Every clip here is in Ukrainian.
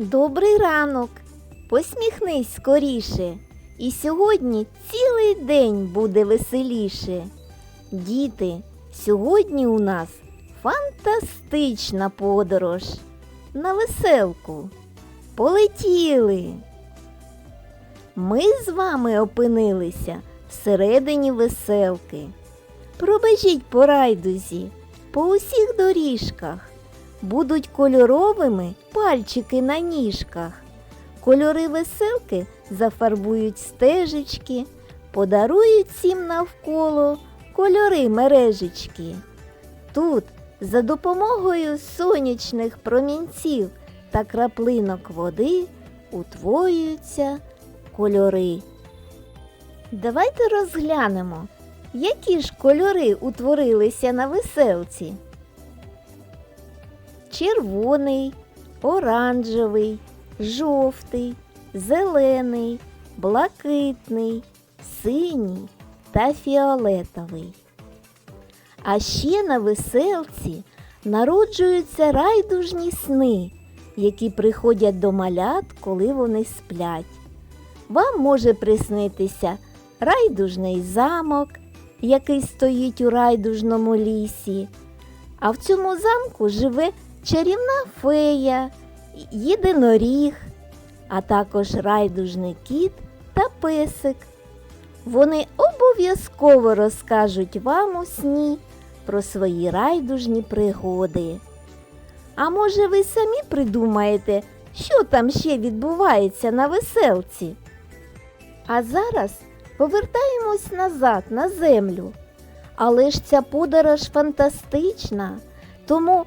Добрий ранок. Посміхнись скоріше. І сьогодні цілий день буде веселіше. Діти, сьогодні у нас фантастична подорож. На веселку. Полетіли. Ми з вами опинилися всередині веселки. Пробежіть по райдузі, по усіх доріжках. Будуть кольоровими пальчики на ніжках. Кольори веселки зафарбують стежечки, подарують всім навколо кольори мережечки. Тут за допомогою сонячних промінців та краплинок води утворюються кольори. Давайте розглянемо, які ж кольори утворилися на веселці. Червоний, оранжевий, жовтий, зелений, блакитний, синій та фіолетовий. А ще на веселці народжуються райдужні сни, які приходять до малят, коли вони сплять. Вам може приснитися райдужний замок, який стоїть у райдужному лісі. А в цьому замку живе чарівна фея, єдиноріг, а також райдужний кіт та песик. Вони обов'язково розкажуть вам у сні про свої райдужні пригоди. А може ви самі придумаєте, що там ще відбувається на веселці? А зараз повертаємось назад на землю. Але ж ця подорож фантастична, тому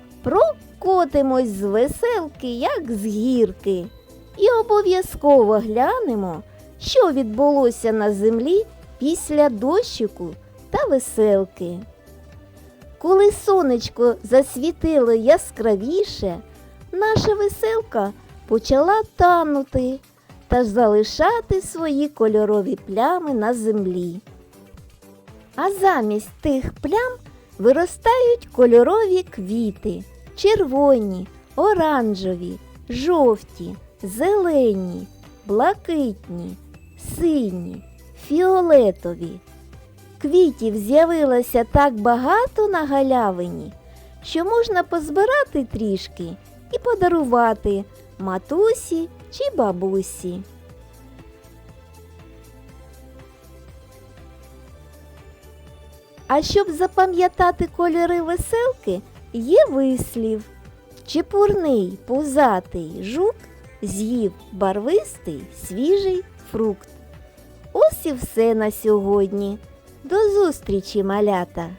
прокотимось з веселки, як з гірки, і обов'язково глянемо, що відбулося на землі після дощику та веселки. Коли сонечко засвітило яскравіше, наша веселка почала танути та залишати свої кольорові плями на землі. А замість тих плям виростають кольорові квіти червоні, оранжеві, жовті, зелені, блакитні, сині, фіолетові. Квітів з'явилося так багато на галявині, що можна позбирати трішки і подарувати матусі чи бабусі. А щоб запам'ятати кольори веселки, є вислів. Чепурний пузатий жук з'їв барвистий свіжий фрукт. Ось і все на сьогодні. До зустрічі, малята!